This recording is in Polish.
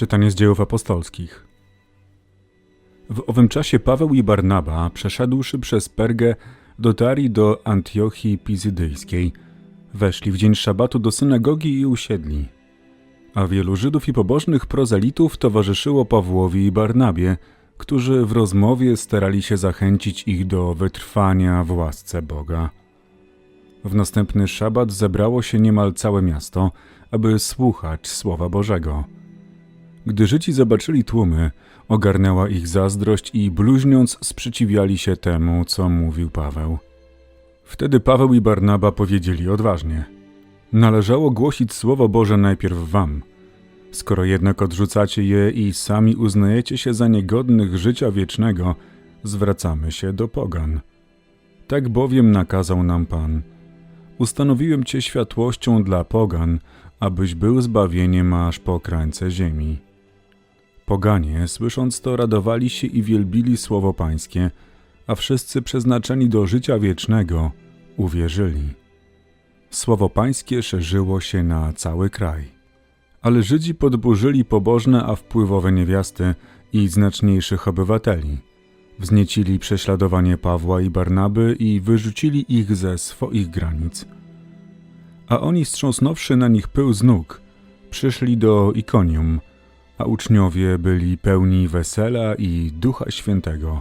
Czytanie z dziejów apostolskich. W owym czasie Paweł i Barnaba, przeszedłszy przez Pergę, dotarli do Antiochii Pizydyjskiej. Weszli w dzień szabatu do synagogi i usiedli. A wielu Żydów i pobożnych prozelitów towarzyszyło Pawłowi i Barnabie, którzy w rozmowie starali się zachęcić ich do wytrwania w łasce Boga. W następny szabat zebrało się niemal całe miasto, aby słuchać Słowa Bożego. Gdy Żydzi zobaczyli tłumy, ogarnęła ich zazdrość i bluźniąc sprzeciwiali się temu, co mówił Paweł. Wtedy Paweł i Barnaba powiedzieli odważnie: Należało głosić Słowo Boże najpierw wam. Skoro jednak odrzucacie je i sami uznajecie się za niegodnych życia wiecznego, zwracamy się do pogan. Tak bowiem nakazał nam Pan. Ustanowiłem cię światłością dla pogan, abyś był zbawieniem aż po krańce ziemi. Poganie, słysząc to, radowali się i wielbili słowo Pańskie, a wszyscy przeznaczeni do życia wiecznego uwierzyli. Słowo Pańskie szerzyło się na cały kraj. Ale Żydzi podburzyli pobożne a wpływowe niewiasty i znaczniejszych obywateli. Wzniecili prześladowanie Pawła i Barnaby i wyrzucili ich ze swoich granic. A oni, strząsnąwszy na nich pył z nóg, przyszli do Ikonium, a uczniowie byli pełni wesela i Ducha Świętego.